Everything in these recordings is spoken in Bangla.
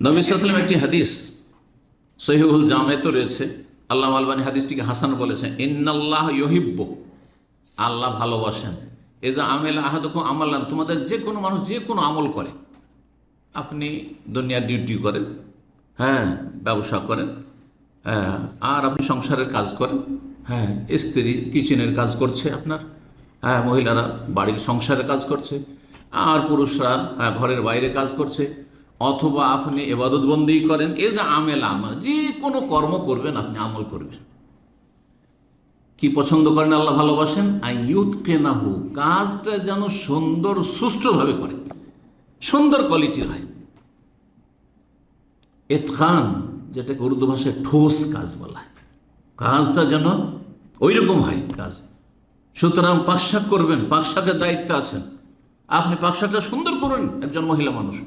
নবী সাল্লাম একটি হাদিস সহিহুল জামেতো রয়েছে। আল্লাহ আলবানী হাদিসটিকে হাসান বলেছেন ইন্নাল্লাহ ইহিব্ব আল্লাহ ভালোবাসেন। এ যে আমেল আহাদুকুম আমাল্লান তোমাদের যে কোনো মানুষ যে কোনো আমল করে। আপনি দুনিয়ার ডিউটি করেন হ্যাঁ ব্যবসা করেন হ্যাঁ আর আপনি সংসারের কাজ করেন হ্যাঁ স্ত্রী কিচেনের কাজ করছে আপনার হ্যাঁ মহিলারা বাড়ির সংসারের কাজ করছে আর পুরুষরা হ্যাঁ, ঘরের বাইরে কাজ করছে অথবা আপনি এবাদত এবাদতবন্দি করেন, এই যে আমেল আমার যে কোনো কর্ম করবেন, আপনি আমল করবেন। কি পছন্দ করেন আল্লাহ ভালোবাসেন? আই আইয়ুত কেনাহু কাজটা যেন সুন্দর, সুষ্ঠুভাবে করে। সুন্দর কোয়ালিটির হয়। এতখান যেটাকে উর্দু ভাষায় ঠোস কাজ বলা হয়। কাজটা যেন ওই রকম হয় কাজ। সুতরাং পাকশাক করবেন, পাকশাকের দায়িত্ব আছেন। আপনি পাকশাকটা সুন্দর করুন, একজন মহিলা মানুষ।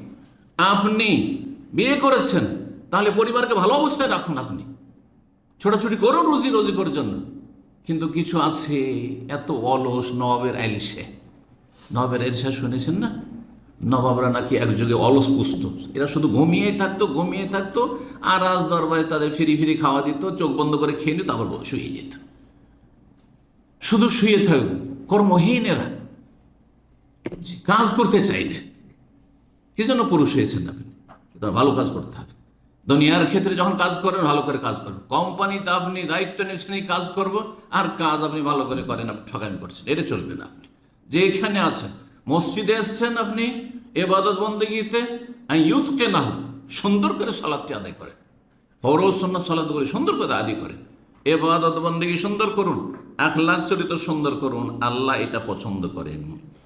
আপনি বিয়ে করেছেন, তাহলে পরিবারকে ভালো অবস্থায় রাখুন আপনি। ছোটাছুটি করুন রুজি রোজি করার জন্য। কিন্তু কিছু আছে এত অলস, নবাবের আইলসে নবাবের এলসা শুনেছেন না? নবাবরা নাকি একযুগে অলস পুষত। এরা শুধু ঘুমিয়ে থাকতো ঘুমিয়ে থাকতো, আর রাজ দরবারে তাদের ফিরি ফিরি খাওয়া দিত, চোখ বন্ধ করে খেয়ে নিত আবার শুয়ে যেত। শুধু শুয়ে থাকুক, কর্মহীন এরা। কাজ করতে চাইলে। কি জন্য পুরুষ হয়েছেন আপনি? ভালো কাজ করতে হবে। দুনিয়ার ক্ষেত্রে যখন কাজ করেন, ভালো করে কাজ করবেন। কোম্পানিতে আপনি দায়িত্ব নিয়েছেন কাজ করব, আর কাজ আপনি ভালো করে করেন, আপনি ঠকামি করছেন। এটা চলবে না আপনি। যেখানে আছেন, মসজিদে এসছেন আপনি, এবাদত বন্দীতে ইউথকে না সুন্দর করে সালাদটি আদায় করেন। ফরজ সন্না সালাদ করে সুন্দর করে আদি করেন। এবাদত বন্দী সুন্দর করুন এক আখলাখ চরিত্র সুন্দর করুন, আল্লাহ এটা পছন্দ করেন।